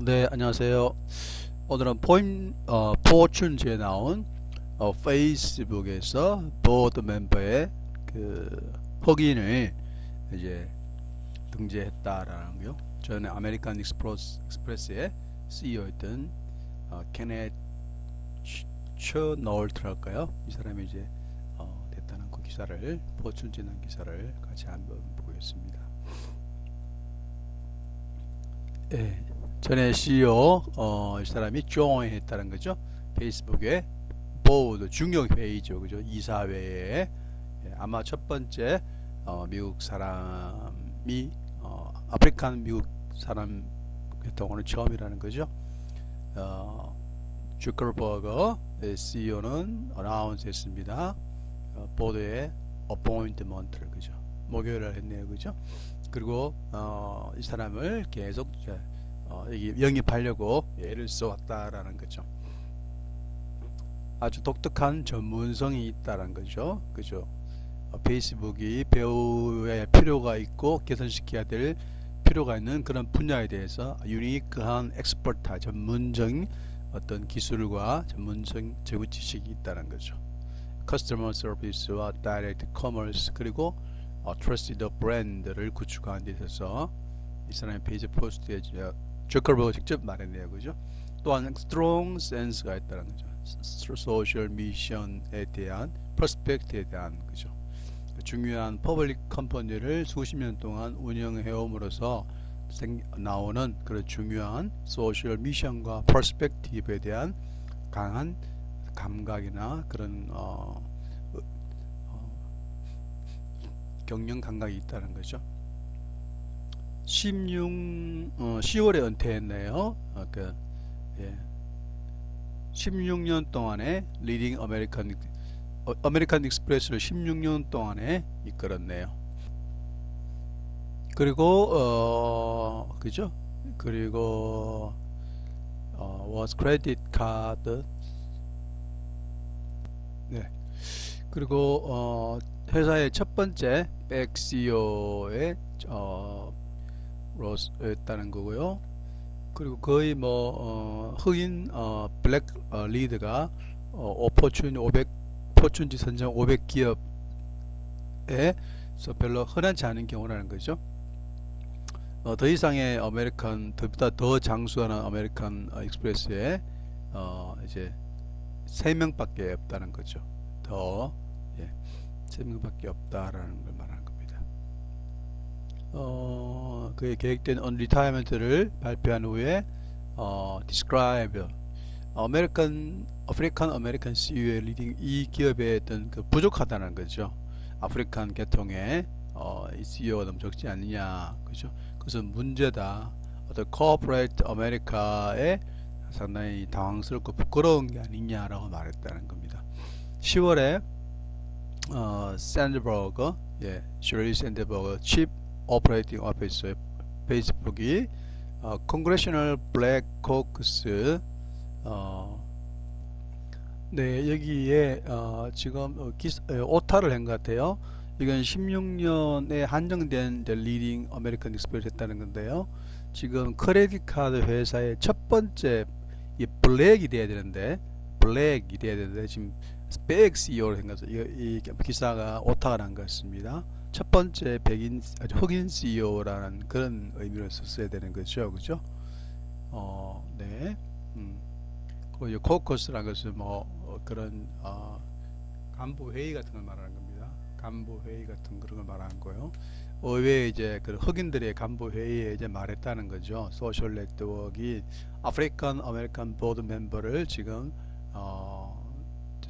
네, 안녕하세요. 오늘은 포인, 어, 포춘지에 나온 어, 페이스북에서 보드 멤버의 그 흑인을 이제 등재했다라는 거요. 저는 아메리칸 익스프레스, 익스프레스의 CEO였던 어, 케넷 처 너울트랄까요? 이 사람이 이제 어, 됐다는 그 기사를 난 기사를 같이 한번 보겠습니다. 예, 전에 CEO 어, 이 사람이 join 했다는 거죠. 페이스북에 보드 중요 회의죠, 그죠? 이사회에 예, 아마 첫 번째 어, 미국 사람이 어, 아프리칸 미국 사람 경우는 처음이라는 거죠. 어, 주커버거 CEO는 어나운스했습니다. 어, 보드의 어포인트먼트를 그죠? 목요일을 했네요, 그죠? 그리고 어, 이 사람을 계속 이제, 어, 여기 영입하려고 애를 써왔다라는 거죠. 아주 독특한 전문성이 있다는 거죠. 그죠? 어, 페이스북이 배우의 필요가 있고 개선시켜야 될 필요가 있는 그런 분야에 대해서 유니크한 엑스퍼트, 전문적인 어떤 기술과 전문적 재무 지식이 있다는 거죠. 커스터머 서비스와 다이렉트 커머스 그리고 어, 트러스티드 브랜드를 구축하는 데 있어서 이 사람의 페이지 포스트에 주커버가 직접 말했네요. 그죠? 또한 strong sense가 있다는 거죠. 소셜 미션에 대한 퍼스펙트에 대한 거죠. 중요한 퍼블릭 컴퍼니를 수십 년 동안 운영해 옴으로써 생, 나오는 그런 중요한 소셜 미션과 퍼스펙티브에 대한 강한 감각이나 그런 어, 경영 감각이 있다는 거죠. 16 어, 10월에 은퇴했네요. 어, 그, 예. 16년 동안에 리딩 아메리칸 어, 아메리칸 익스프레스를 16년 동안에 이끌었네요. 그리고 어 그죠? 그리고 어 was credit card 네. 그리고 어 회사의 첫 번째 백 CEO의 어 로스였다는 거고요. 그리고 거의 뭐 어, 흑인 어, 블랙 어, 리드가 어, 오퍼춘 500 포춘지 선정 500 기업에 서 별로 흔하지 않은 경우라는 거죠. 어, 더 이상의 아메리칸 더보다 더 장수하는 아메리칸 어, 익스프레스에 어, 이제 세 명밖에 없다는 거죠. 더 예, 세 명밖에 없다라는 걸 말하는 겁니다. 어, 그의 계획된 언리타이먼트를 발표한 후에 어, describe 아메리칸 아프리칸 아메리칸 CEO의 리딩 이 기업의 어떤 그 부족하다는 거죠. 아프리칸 계통의 어, 이 CEO가 너무 적지 않느냐, 그죠? 그것은 문제다. 어떤 코퍼레이트 아메리카에 상당히 당황스럽고 부끄러운 게 아니냐라고 말했다는 겁니다. 10월에 어, 샌드버거, 예, 슈리 샌드버거 칩 오퍼레이팅 오피서의 페이스북이 어, Congressional Black Caucus 어, 네 여기에 어, 지금 어, 기사, 어, 오타를 한 것 같아요. 이건 16년에 한정된 리딩 아메리칸 익스프레스 했다는 건데요. 지금 크레딧 카드 회사의 첫 번째 이 블랙이 돼야 되는데 블랙이 돼야 되는데 지금 백 CEO를 한 거죠. 이, 이 기사가 오타가 난 것 같습니다. 첫 번째 백인 흑인 CEO라는 그런 의미로 썼어야 되는 거죠, 그죠? 어, 네. 음. 그리고 코커스라는 것은 뭐 어, 그런 어, 간부 회의 같은 걸 말하는 겁니다. 간부 회의 같은 그런 걸 말하는 거요. 의외에 이제 그 흑인들의 간부 회의에 이제 말했다는 거죠. 소셜 네트워크가 아프리칸 아메리칸 보드 멤버를 지금 어,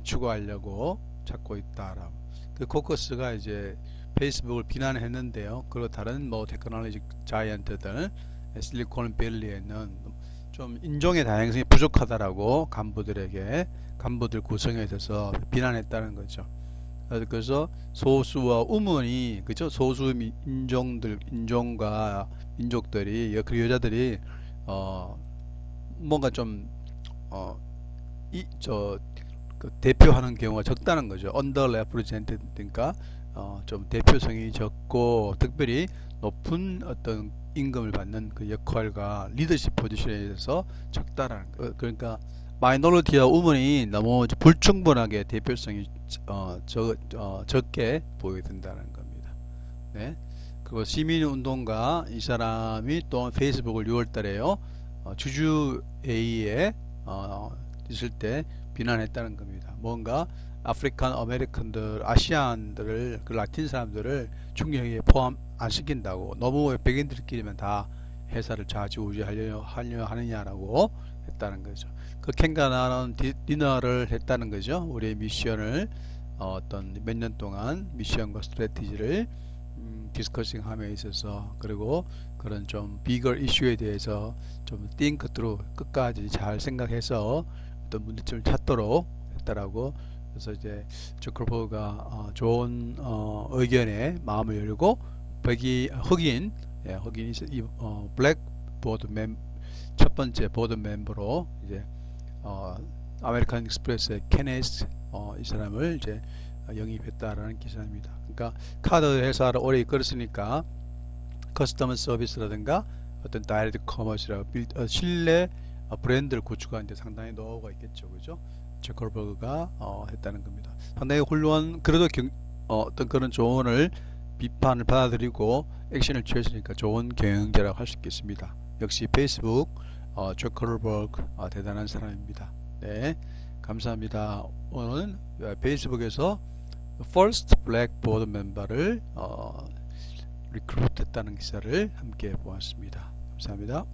추구하려고 찾고 있다라고. 그 코커스가 이제 페이스북을 비난했는데요. 그리고 다른 뭐 테크놀로지 자이언트들 실리콘밸리에 있는 좀 인종의 다양성이 부족하다라고 간부들에게 간부들 구성에 대해서 비난했다는 거죠. 그래서 소수와 우문이 그죠 소수 인종들 인종과 민족들이 그 여자들이 어 뭔가 좀어이저 그 대표하는 경우가 적다는 거죠. 언더 레프리젠트니까 어, 좀 대표성이 적고 특별히 높은 어떤 임금을 받는 그 역할과 리더십 포지션에 대해서 적다라는 거. 그러니까 마이너리티와 우먼이 너무 불충분하게 대표성이 어, 적, 어, 적게 보이게 된다는 겁니다. 네. 그리고 시민운동가 이 사람이 또 페이스북을 6월달에요 어, 주주 회의에 어, 있을 때 비난했다는 겁니다. 뭔가 아프리칸 아메리칸들, 아시안들을 그 라틴 사람들을 중력에 포함 안 시킨다고 너무 백인들끼리만 다 회사를 좌지우지하려 하려 하느냐라고 했다는 거죠. 그 캥가나는 디- 디너를 했다는 거죠. 우리의 미션을 어, 어떤 몇 년 동안 미션과 스트래티지를 음, 디스커싱함에 있어서 그리고 그런 좀 비거 이슈에 대해서 좀 think through 끝까지 잘 생각해서 어떤 문제점을 찾도록 했다라고 그래서 이제 주커버가 어, 좋은 어, 의견에 마음을 열고 백이 흑인 예, 흑인이 이 어, 블랙 보드 멤 첫 번째 보드 멤버로 이제 어, 아메리칸 익스프레스의 케네스 어, 이 사람을 이제 영입했다라는 기사입니다. 그러니까 카드 회사를 오래 이끌었으니까 커스터머 서비스라든가 어떤 다이렉트 커머스라 어, 신뢰 어, 브랜드를 구축하는데 상당히 노하우가 있겠죠, 그죠? 제커버그가 어, 했다는 겁니다. 상당히 훌륭한 그래도 경, 어, 어떤 그런 조언을 비판을 받아들이고 액션을 취했으니까 좋은 경영자라고 할 수 있겠습니다. 역시 페이스북 어, 제커버그 어, 대단한 사람입니다. 네, 감사합니다. 오늘은 어, 페이스북에서 First Black Board 멤버를 어, 리크루트했다는 기사를 함께 보았습니다. 감사합니다.